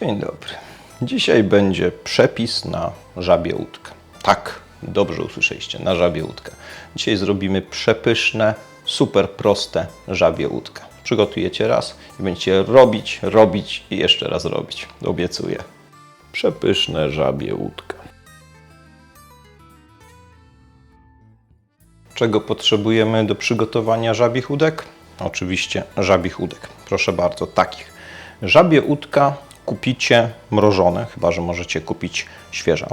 Dzień dobry. Dzisiaj będzie przepis na żabie łódkę. Tak, dobrze usłyszeliście, na żabie łódkę. Dzisiaj zrobimy przepyszne, super proste żabie łódkę. Przygotujecie raz i będziecie robić, robić i jeszcze raz robić. Obiecuję. Przepyszne żabie łódkę. Czego potrzebujemy do przygotowania żabich łódek? Oczywiście żabich łódek. Proszę bardzo, takich. Żabie łódka kupicie mrożone, chyba że możecie kupić świeże.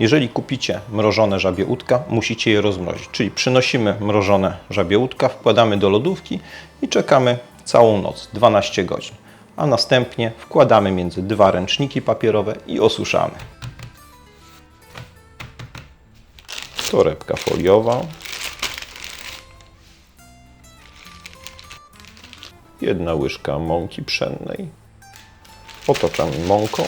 Jeżeli kupicie mrożone żabie łódka, musicie je rozmrozić. Czyli przynosimy mrożone żabie łódka, wkładamy do lodówki i czekamy całą noc, 12 godzin. A następnie wkładamy między dwa ręczniki papierowe i osuszamy. Torebka foliowa. Jedna łyżka mąki pszennej. Otaczamy mąką.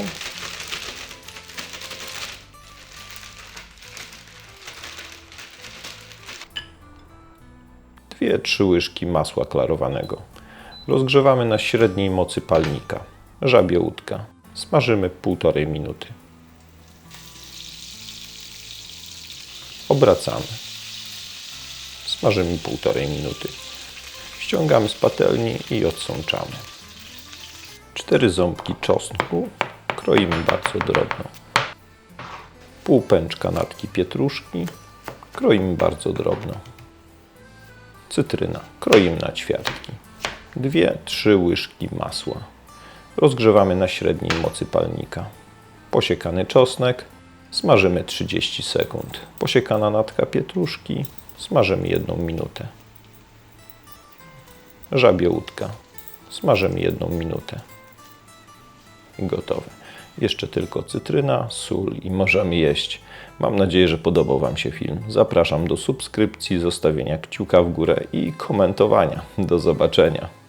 Dwie, trzy łyżki masła klarowanego. Rozgrzewamy na średniej mocy palnika. Żabie łódka. Smażymy półtorej minuty. Obracamy. Smażymy półtorej minuty. Ściągamy z patelni i odsączamy. Cztery ząbki czosnku kroimy bardzo drobno. Pół pęczka natki pietruszki kroimy bardzo drobno. Cytryna kroimy na ćwiartki. Dwie, trzy łyżki masła. Rozgrzewamy na średniej mocy palnika. Posiekany czosnek smażymy 30 sekund. Posiekana natka pietruszki smażymy jedną minutę. Żabie łódka. Smażymy jedną minutę. I gotowe. Jeszcze tylko cytryna, sól i możemy jeść. Mam nadzieję, że podobał Wam się film. Zapraszam do subskrypcji, zostawienia kciuka w górę i komentowania. Do zobaczenia.